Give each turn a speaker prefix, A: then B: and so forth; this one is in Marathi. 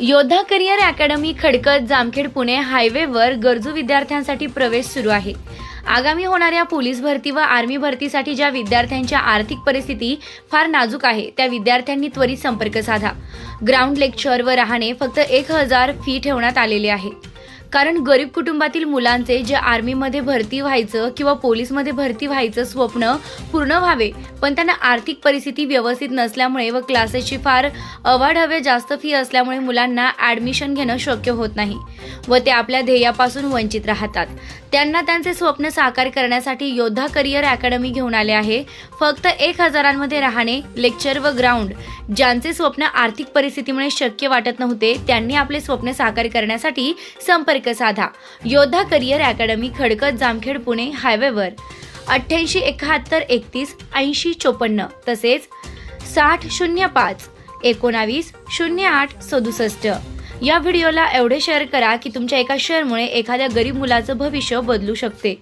A: योद्धा करिअर अकॅडमी खडकत जामखेड पुणे हायवेवर गरजू विद्यार्थ्यांसाठी प्रवेश सुरू आहे. आगामी होणाऱ्या पोलीस भरती व आर्मी भरतीसाठी ज्या विद्यार्थ्यांच्या आर्थिक परिस्थिती फार नाजूक आहे त्या विद्यार्थ्यांनी त्वरित संपर्क साधा. ग्राउंड लेक्चर व राहणे फक्त एक हजार फी ठेवण्यात आलेले आहे. कारण गरीब कुटुंबातील मुलांचे जे आर्मीमध्ये भरती व्हायचं किंवा पोलीसमध्ये भरती व्हायचं स्वप्न पूर्ण व्हावे पण त्यांना आर्थिक परिस्थिती व्यवस्थित नसल्यामुळे व क्लासेसची फार अवाढव्य जास्त फी असल्यामुळे मुलांना ॲडमिशन घेणं शक्य होत नाही व ते आपल्या ध्येयापासून वंचित राहतात. त्यांना त्यांचे स्वप्न साकार करण्यासाठी योद्धा करिअर अकॅडमी घेऊन आले आहे. फक्त एक हजारांमध्ये राहणे लेक्चर व ग्राउंड ज्यांचे स्वप्न आर्थिक परिस्थितीमुळे शक्य वाटत नव्हते त्यांनी आपले स्वप्न साकार करण्यासाठी संपर्क साधा. योद्धा करिअर अकॅडमी खडकत जामखेड पुणे हायवेवर. अठ्ठ्याऐंशी एकाहत्तर एकतीस ऐंशी चोपन्न. तसेच साठ शून्य पाच एकोणावीस शून्य आठ सदुसष्ट. या व्हिडिओला एवढे शेअर करा की तुमच्या एका शेअरमुळे एखाद्या गरीब मुलाचं भविष्य बदलू शकते.